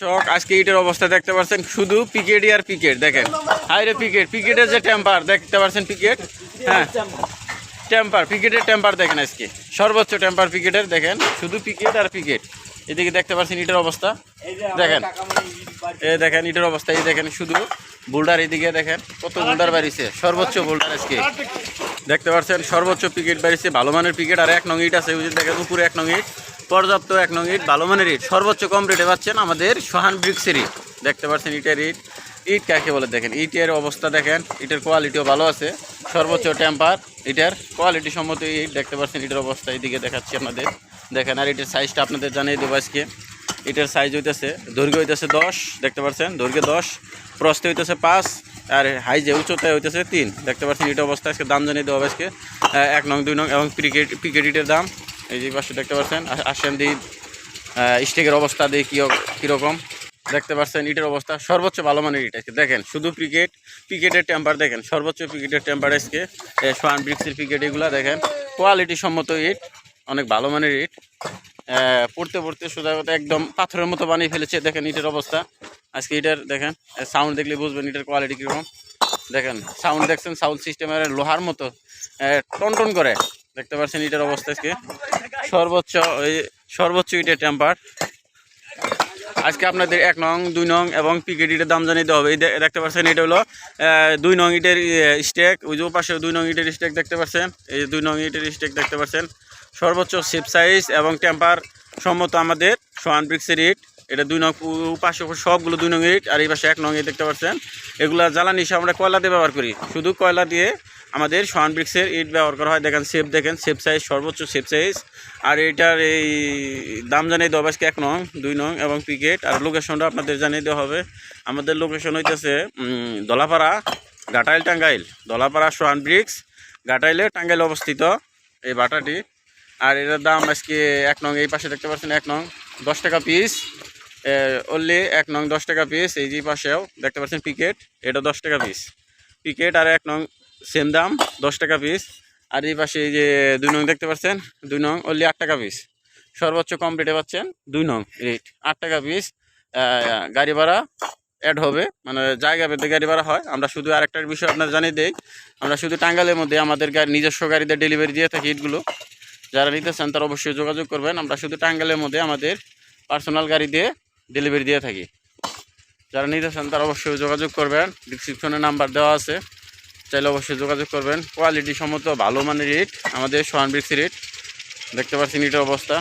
চক, আজকে ইটের অবস্থা দেখতে পাচ্ছেন শুধু পিকেটই আর পিকেট দেখেন। হাইরে পিকেট পিকেটের যে টেম্পার দেখতে পাচ্ছেন পিকেট হ্যাঁ। টেম্পার পিকেটের টেম্পার দেখেন আজকে। সর্বোচ্চ টেম্পার পিকেটের দেখেন, শুধু পিকেট আর পিকেট এদিকে দেখতে পাচ্ছেন ইটের অবস্থা। দেখেন। এ দেখেন ইটের অবস্থা, এই দেখেন শুধু বোল্ডার এদিকে, দেখেন, কত বোল্ডার বাড়িছে, সর্বোচ্চ বোল্ডার আজকে। দেখতে পাচ্ছেন সর্বোচ্চ পিকেট বাড়িছে, ভালো মানের পিকেট আর এক নং ইট আছে দেখেন, উপরে এক নং ইট। পর্যাপ্ত এক নং ইট, ভালো মানের ইট। সর্বোচ্চ কম রেটে পাচ্ছেন আমাদের সোহান ব্রিক্সের ইট। দেখতে পাচ্ছেন ইটের ইট। ইট কাকে বলে দেখেন? ইটের অবস্থা দেখেন। ইটের কোয়ালিটিও ভালো আছে। সর্বোচ্চ টেম্পার ইটের কোয়ালিটি সম্মত ইট দেখতে পাচ্ছেন। ইটের অবস্থা এইদিকে দেখাচ্ছি আপনাদের। দেখেন, আর ইটের সাইজটা আপনাদের জানিয়ে দেবো আজকে। ইটের সাইজ হইতেছে, দৈর্ঘ্য হইতেছে দশ, দেখতে পাচ্ছেন? দৈর্ঘ্য দশ, প্রস্থে হইতেছে পাঁচ, আর হাই যে উচ্চতায় হইতেছে তিন। দেখতে পাচ্ছেন ইটের অবস্থা, আজকে দাম জানিয়ে দেবো আজকে। এক নং, দুই নং এবং ক্রিকেট ক্রিকেট ইটের দাম। এই যে পাশে দেখতে পাচ্ছেন আসেন দিই স্টেকের অবস্থা দিয়ে কী কীরকম। দেখতে পাচ্ছেন ইটের অবস্থা, সর্বোচ্চ ভালো মানের ইট আজকে। দেখেন, শুধু ক্রিকেট ক্রিকেটের টেম্পার দেখেন, সর্বোচ্চ ক্রিকেটের টেম্পার আজকে। সোয়ান ব্রিক্সের ক্রিকেট এগুলো দেখেন। কোয়ালিটি সম্মত ইট, অনেক ভালো মানের ইট। পড়তে পড়তে সোজা কথা একদম পাথরের মতো বানিয়ে ফেলেছে, দেখেন ইটের অবস্থা। আজকে ইটের, দেখেন সাউন্ড দেখলে বুঝবেন ইটের কোয়ালিটি কীরকম। দেখেন সাউন্ড দেখছেন সাউন্ড সিস্টেমের লোহার মতো টন টন করে। দেখতে পাচ্ছেন ইটের অবস্থা আজকে। সর্বোচ্চ সর্বোচ্চ ইটের টেম্পার আজকে আপনাদের এক নং, দুই নং এবং পিকেট ইটের দাম জানিয়ে দেওয়া হবে। এই দেখতে পাচ্ছেন, এটা হলো দুই নং ইটের স্টেক ওই যে পাশে দুই নং ইটের স্টেক দেখতে পাচ্ছেন, এই দুই নং ইটের স্টেক দেখতে পাচ্ছেন। সর্বোচ্চ শিপ সাইজ এবং টেম্পার সম্মত আমাদের সোয়ান ব্রিক্সের ইট এটা দুই নং পাশে সবগুলো দুই নং ইট আর এই পাশে এক নং ইট দেখতে পাচ্ছেন। এগুলা জ্বালানি হিসেবে আমরা কয়লা দিয়ে ব্যবহার করি? শুধু কয়লা দিয়ে আমাদের সোয়ান ব্রিক্সের ইট ব্যবহার করা হয়। দেখেন সেপ দেখেন সেপ সাইজ সর্বোচ্চ সেপ সাইজ আর এটার এই দাম জানিয়ে দেওয়া আজকে এক নং, দুই নং এবং পিকেট আর লোকেশনটা আপনাদের জানিয়ে দেওয়া হবে। আমাদের লোকেশন হইতেছে দলাপাড়া, ঘাটাইল টাঙ্গাইল। দলাপাড়া সোয়ান ব্রিক্স গাটাইলে টাঙ্গাইল অবস্থিত এই বাটাটি। আর এটার দাম আজকে এক নং, এই পাশে দেখতে পাচ্ছেন এক নং, দশ টাকা পিস অনলি এক নং, দশ টাকা পিস এই যে পাশেও দেখতে পাচ্ছেন পিকেট এটা দশ টাকা পিস পিকেট আর এক নং সেম দাম, দশ টাকা পিস আর এই পাশে এই যে দুই নং দেখতে পাচ্ছেন? দুই নং অনলি আট টাকা পিস সর্বোচ্চ কম রেটে পাচ্ছেন দুই নং রেট আট টাকা পিস গাড়ি ভাড়া অ্যাড হবে মানে জায়গা পেতে গাড়ি ভাড়া হয়। আমরা শুধু আরেকটা বিষয় আপনার জানিয়ে দেই। আমরা শুধু টাঙ্গালের মধ্যে আমাদের গাড়ি নিজস্ব গাড়িতে ডেলিভারি দিয়ে থাকি ইটগুলো যারা নিতে চান তারা অবশ্যই যোগাযোগ করবেন। আমরা শুধু টাঙ্গালের মধ্যে আমাদের পার্সোনাল গাড়ি দিয়ে ডেলিভারি দিয়ে থাকি। যারা নিতে চান তারা অবশ্যই যোগাযোগ করবেন। ডিসক্রিপশনে নাম্বার দেওয়া আছে। চাইলে অবশ্যই যোগাযোগ করবেন। কোয়ালিটি সম্মত ভালো মানের ইট আমাদের সোয়ান ব্রিক্সের ইট দেখতে পাচ্ছেন ইটের অবস্থা।